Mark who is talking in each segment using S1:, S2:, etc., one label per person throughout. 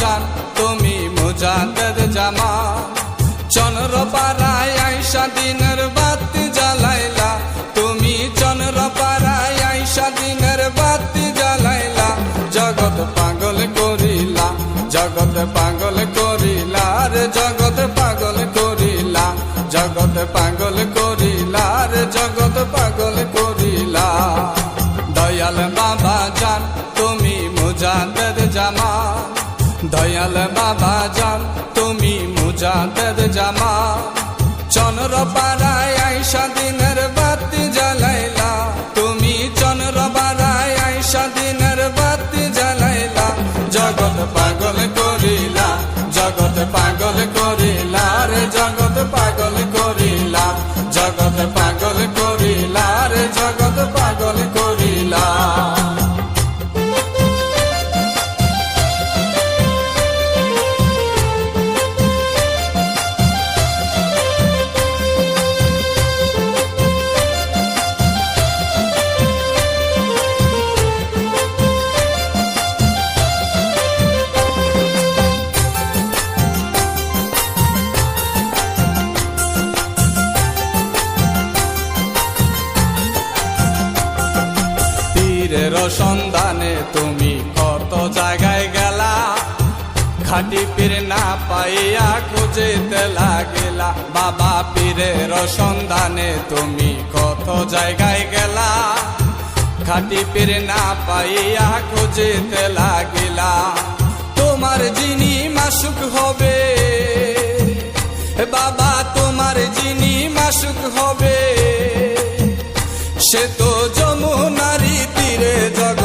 S1: জান তুমি মুজাদের জামা চন্দ্র পাড়ায় আইসা দিনের বাতি মুজাদ্দেদ জামা। চন্দ্র পাড়ায় আইসা দিনের বাতি জ্বালাইলা। তুমি চন্দ্র পাড়ায় আইসা দিনের বাতি জ্বালাইলা। জগৎ পাগল করিলা, জগৎ পাগল করিলা রে, জগৎ পাগল করিলা। সন্ধানে তুমি কত জায়গায় গেলা? খাটি পীর না পাইয়া খুঁজেতে লাগেলা। বাবা পীরের সন্ধানে তুমি কত জায়গায় গেলা? খাটি পীর না পাইয়া খুঁজেতে লাগিলা। তোমার যিনি মাসুক হবে। বাবা, তোমার যিনি মাসুক হবে। সে তো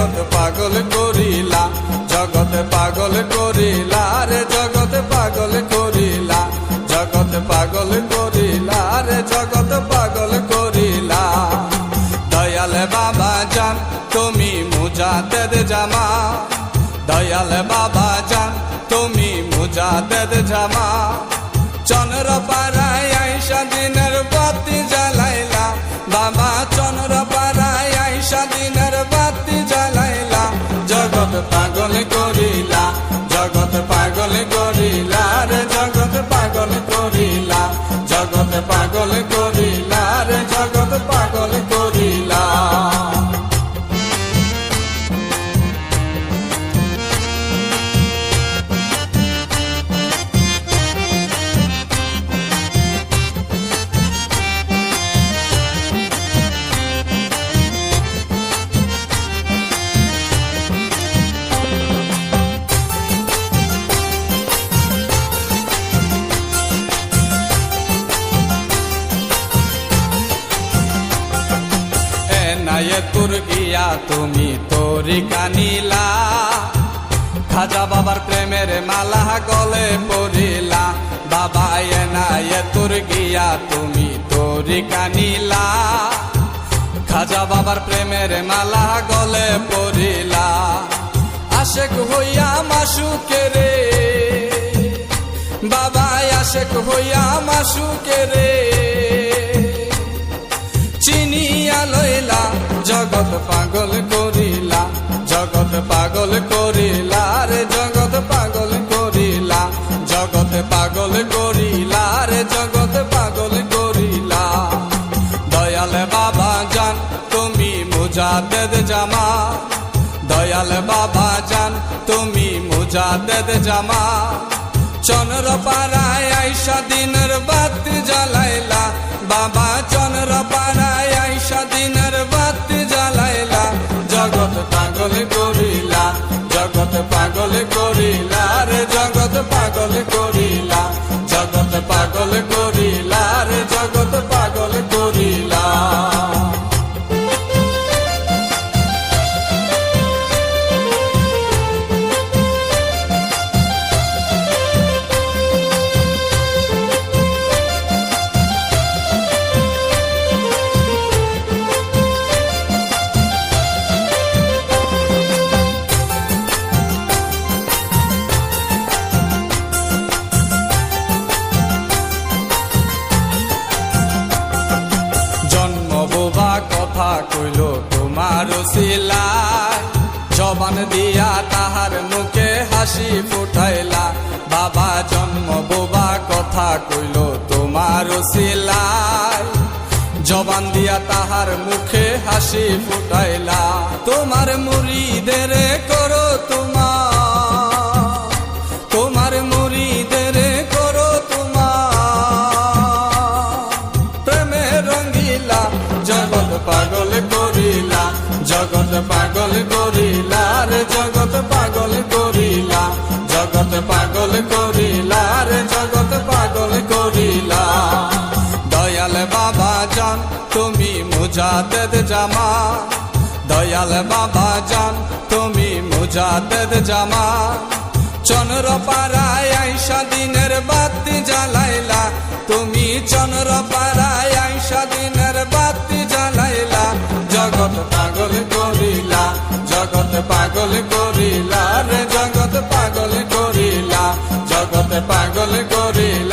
S1: জগৎ পাগল করিলা জগৎ পাগল করিলা রে জগৎ পাগল করিলা জগৎ পাগল করিলা রে জগৎ পাগল করিলা। দয়াল বাবা জান, তুমি মুজাদ্দেদ জামা। দয়াল বাবা জান, তুমি মুজাদ্দেদ জামা। চন্দ্র পাড়ায় আইসা দিনের পাগল এনায়ে তোর গিয়া তুমি তোরি কানিলা খাজা বাবার প্রেমের মালা গলে পড়িলা। বাবা এনায়ে তোর গিয়া তুমি তোরি কানিলা খাজা বাবার প্রেমের মালা গলে পড়িলা। আশেক হইয়া মাসুকে রে। বাবা আশেক হইয়া মাসুকে রে। চিনিয়া লইলা জগৎ পাগল করিলা, জগৎ পাগল করিলা রে, জগৎ পাগল করিলা, জগৎ পাগল করিলা রে, জগৎ পাগল করিলা। দয়াল বাবা জান, তুমি মুজাদ্দেদ জামা দয়াল বাবা জান, তুমি মুজাদ্দেদ জামা চন্দ্র পাড়ায় আইসা দিনের বাতি জ্বালাইলা। বাবা চন্দ্র পাড়ায় আইসা দিনের বাতি জ্বালাইলা। জগৎ পাগল করিলা, জগৎ পাগল করিলা রে, জগৎ পাগল জবান দিয়া তাহার মুখে হাসি ফুটাইলা। বাবা জন্ম, বোবা কথা কইল তোমার সিলাই জবান দিয়া তাহার মুখে হাসি ফুটাইলা। তোমার মুড়ি দেরে করো তোমার পাগল করিলা রে জগৎ পাগল করিলা। দয়াল বাবা জান, তুমি মুজাদেদ জামা। দয়াল বাবা জান, তুমি মুজাদেদ জামা। চন্দ্র পাড়ায় আইসা দিনের বাতি জ্বালাইলা। তুমি চন্দ্র পাড়ায় আইসা দিনের বাতি জ্বালাইলা। জগৎ পাগল করিলা, জগৎ পাগল করিলা পাগল করিলা।